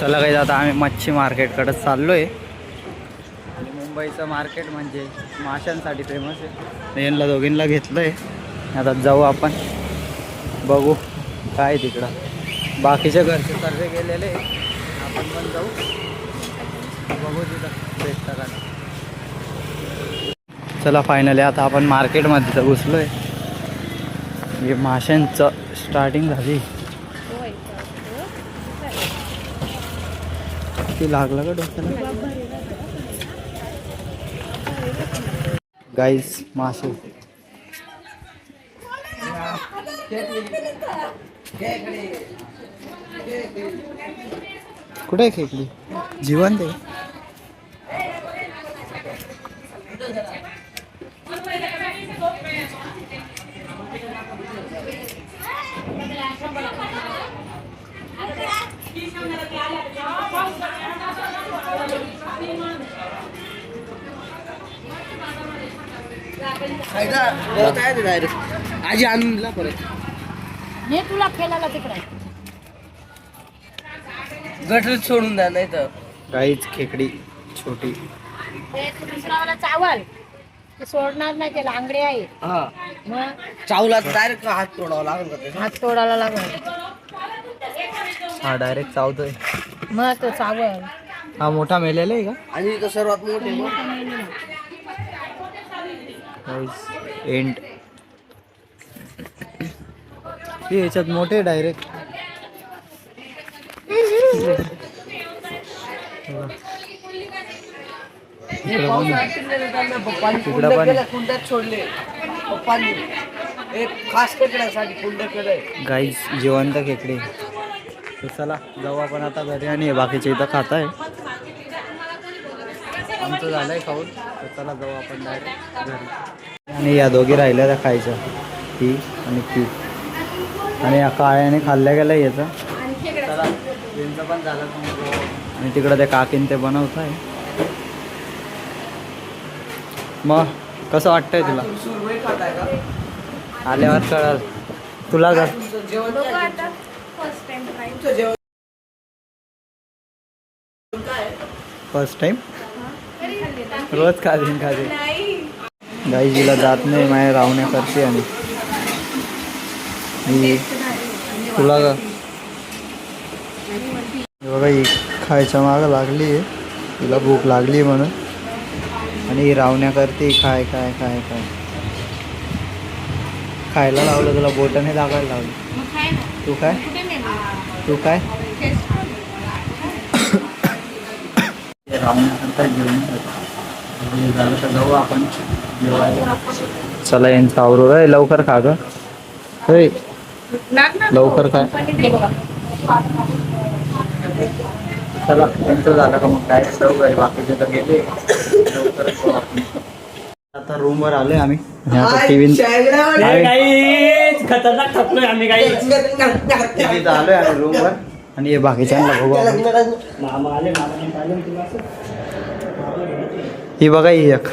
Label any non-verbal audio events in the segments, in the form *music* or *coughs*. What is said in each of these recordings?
चला काही आता आम्ही मच्छी मार्केटकडे चाललो आहे आणि मुंबईचं मार्केट म्हणजे माशांसाठी फेमस आहे. यांना दोघींना घेतलं आहे आता जाऊ आपण. बघू काय तिकडं. बाकीच्या घरचे सर्वे गेलेले आपण पण जाऊ. बघू तिथं भेटतं का चला फायनली आता आपण मार्केटमध्ये तर घुसलो आहे म्हणजे माशांचं स्टार्टिंग झाली. ते लागलं का डोक्याला? गाईस मासे. कुठे आहे खेकडी? जिवंत आहे. आजी आणला परत. हे तुला खेळायला तिकडे. गटरीत सोडून द्या नाही तर. गाईच खेकडी छोटी. ते दुसरावाला चावल. ते सोडणार नाही ते लांगडे आहे. हा. मग? चावला डायरेक्ट हात तोडावा लागेल का त्याचा? हात तोडायला लागल. हा डायरेक्ट चावतोय. मग तो चावल. हा मोठा मेलेला आहे का? आणि इथं सर्वात मोठे मग? एंड हे याच्यात मोठे डायरेक्ट तिकडं कुंड पण- केलं, कुंड्यात सोडले. पप्पांनी. एक खास खेकड्यासाठी कुंड केलंय. गाईस जिवंत खेकडे. तर चला जाऊ आपण आता घरी आणि बाकीचे इथं खात आहे आमचं झालंय खाऊन. तर चला जाऊ आपण डायरेक्ट घरी. आणि या दोघी राहिल्या त्या खायच्या. ती आणि ती. आणि या काळ्याने खाल्ल्या गेल्या याचं. आणि तिकडं त्या काकीन ते बनवत आहे मग कसं वाटतंय तुला? आल्यावर कळल. तुला फर्स्ट टाइम रोज खाते खाते गाई जिला जात नाही माझ्या रावण्या करते आणि. तुला का? बघा ही खायच्या मागं लागली आहे. तिला भूक लागली म्हणून. आणि ही रावण्या करते खाय काय काय काय खायला लावलं तुला बोटाने दागायला लावलं. तू काय? तू काय? *coughs* रावण्याकरता जेवण झालं तर जाऊ आपण. चला यांचं आवरू रे लवकर खा ग. होय. लवकर खा. चला यांचं झालं का मग काय? बाकीचे तर गेले. आपण. आता रूमवर आलोय आम्ही. आणि आता टीव्ही खतरनाक थकलोय आम्ही काही आलोय आम्ही रूमवर. आणि हे बाकीच्यांना बघू आपण. मामा आले मामा आले तुला ही बघा ही एक.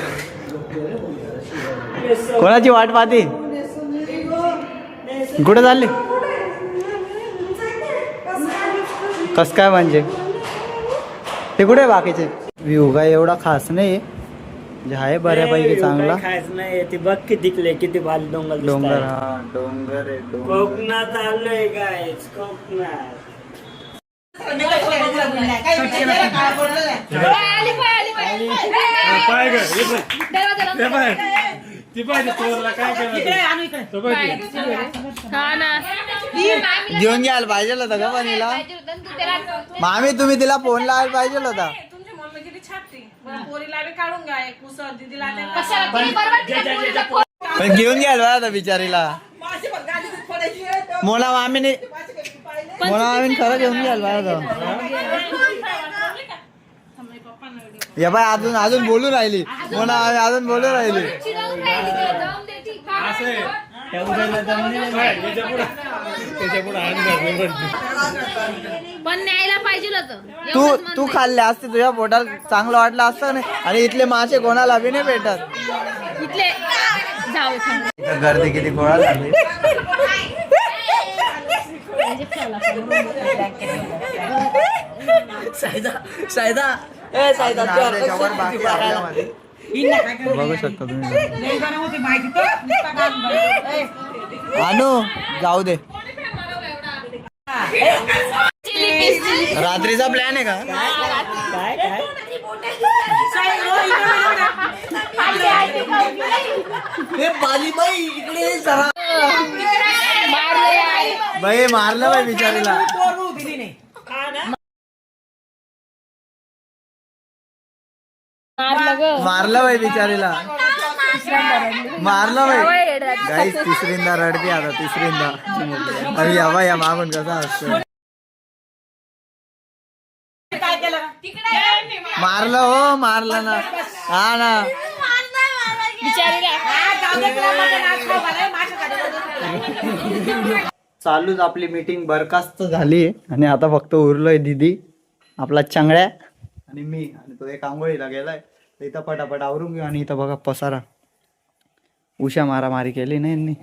कोणाची वाट पाहते? कुठे चालले? कस काय म्हणजे? ते कुठे आहे बाकीचे? व्ह्यू काय एवढा खास नाही म्हणजे आहे बऱ्यापैकी चांगला. खायचं नाही ते बघ किती दिखले किती भारी डोंगर डोंगर. हा डोंगर आहे डोंगर. कोकणात आलोय काय कोकणात. पाय ग. ती पाहिजे चोरला काय केलं तो पाहिजे. घेऊन घ्यायला पाहिजे होता का पण हिला मामी तुम्ही तिला फोन लावायला पाहिजे होता. पण घेऊन घ्यायला होता बिचारीला. बघ आहे, तर मोना मामीने मोना मामीने खरं घेऊन घ्यायला पाहिजे होता. या बाय अजून अजून बोलू राहिली. मोना मामी अजून बोलू राहिली असं आहे. त्या उद्याला जाऊन ये. काय, याच्या पुढं त्याच्या पुढं हात घालून पडते. पण न्यायला पाहिजे होतं. तू तू. खाल्ले असते तुझ्या पोटाला चांगलं वाटलं असतं ना आणि इथले मासे कोणाला बी नाही भेटत. इथले जाऊ गर्दी किती गोळा झाली सायदा सायदा. ए सायदा बघू शकता तुम्ही. आणू जाऊ दे. रात्रीचा प्लॅन आहे का? काय काय हे बाई मारलं बाई बिचारीला. ग. मारलं बाई बिचारीला. मारलं बाई. गाईस तिसरींदा रडते आता तिसरींदा. अरे या बाई या मागून कसा असतो? मारलं हो मारलं ना. हा ना. हा. चालूच आपली मीटिंग बरखास्त झाली आणि आता फक्त उरलोय दिदी आपला चांगड्या. आणि मी आणि तो एक आंघोळीला गेलाय. तर इथं पटापट आवरून घेऊ आणि इथं बघा पसारा. उशा मारामारी केली नाही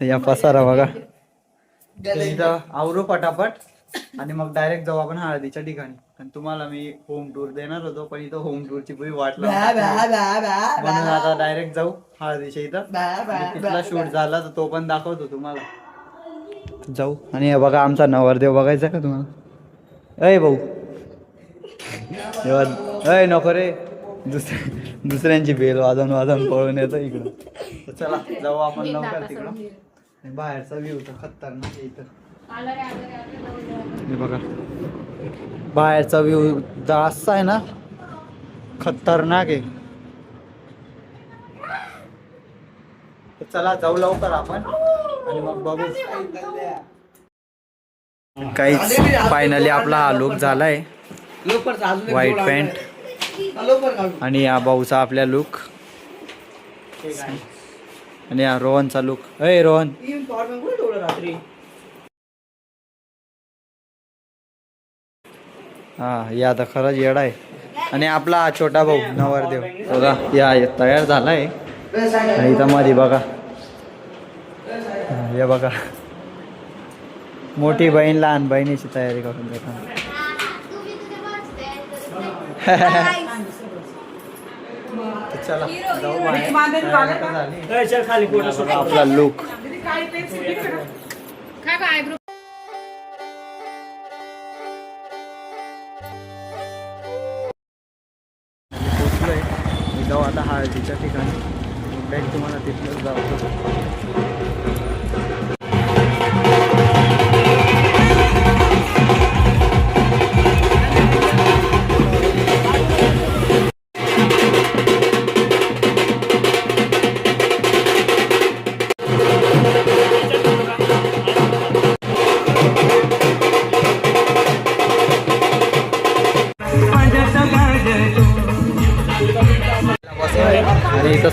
या पसारा बघा. इथं आवरू पटापट आणि मग डायरेक्ट जाऊ आपण हळदीच्या ठिकाणी. आणि तुम्हाला मी होम टूर देणार होतो पण इथं होम टूरची पुरी वाट बॅ, लावली. बॅ, बॅ, बॅ, म्हणून. आता डायरेक्ट जाऊ हळदीच्या इथं. तिथला शूट झाला तर तो पण दाखवतो तुम्हाला. जाऊ. आणि हे बघा आमचा नवरदेव बघायचा का तुम्हाला? अय भाऊ. अय नको रे. दुसऱ्या दुसऱ्यांची बेल वाजवून वाजवून पळून येतो इकडं. तर *laughs* चला जाऊ आपण लवकर तिकडं. आणि बाहेरचा व्ह्यू तर खतरनाक आहे इथं. हे बघा. बाहेरचा व्ह्यू जास्त आहे ना खतरनाक आहे. तर चला जाऊ लवकर आपण. आणि मग बघू. काहीच फायनली आपला हा लुक झालाय. White pant. आणि या भाऊचा आपल्या लुक आणि या रोहनचा लुक अय रोहन. हा या तर खरंच येडा आहे. आणि आपला हा छोटा भाऊ नवरदेव. बघा या तयार झालाय. आणि इथं मध्ये बघा. या हे बघा. मोठी बहीण लहान बहिणीची तयारी करून देतात चला जाऊ बाहेर. बांधून तयारी आपला लुक दीदी, काळी काय काय आयब्रो पोचलोय मी जाऊ आता हळदीच्या ठिकाणी. बॅग तुम्हाला तिथलंच जाऊ.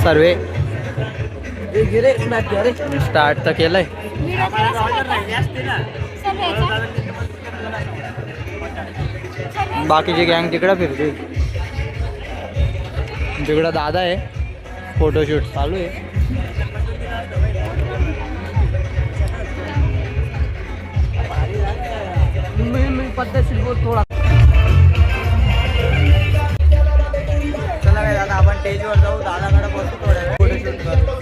सर्वे. स्टार्ट तर केलंय. बाकीची गँग तिकडं फिरते. तिकडं दादा आहे. फोटोशूट चालू आहे. मी मी पद्धतशीर बोल थोडा. चला काय दादा आपण स्टेजवर जाऊ दादाकडे बसू थोड्या वेळ. फोटोशूट करू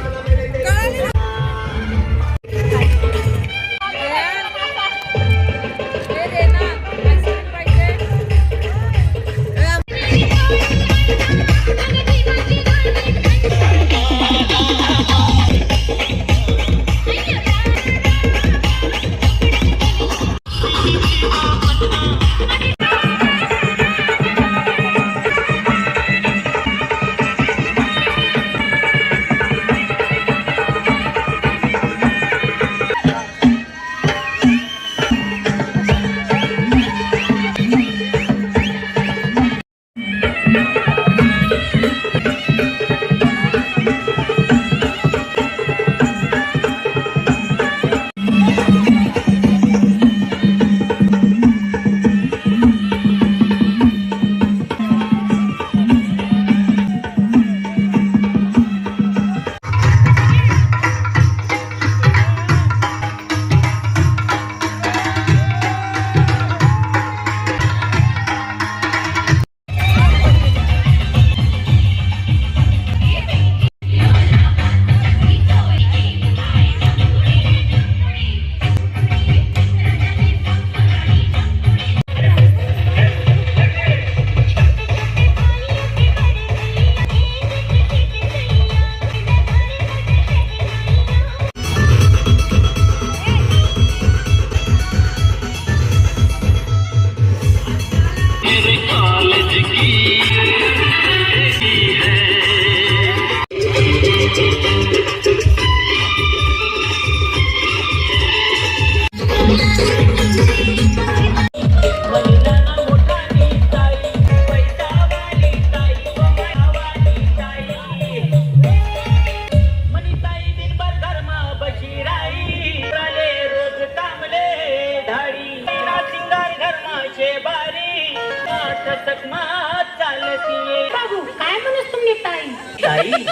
ताई.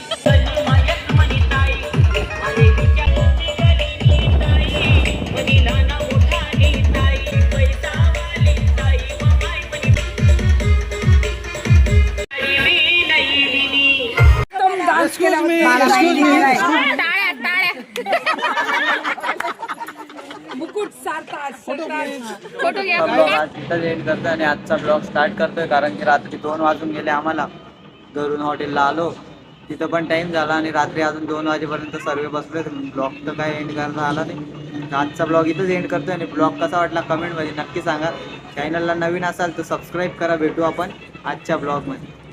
मुकुट फोटो एंड करतोय आणि आजचा ब्लॉग स्टार्ट करतोय कारण की रात्री दोन वाजून गेले आम्हाला. घरून हॉटेलला आलो. तिथं पण टाइम झाला आणि रात्री अजून दोन वाजेपर्यंत सर्व बसले ब्लॉग तर काय एंड करता आला नाही. आजचा ब्लॉग इथंच एंड करतोय आणि ब्लॉग कसा वाटला कमेंटमध्ये नक्की सांगा. चॅनलला नवीन असाल तर सबस्क्राईब करा भेटू आपण आजच्या ब्लॉगमध्ये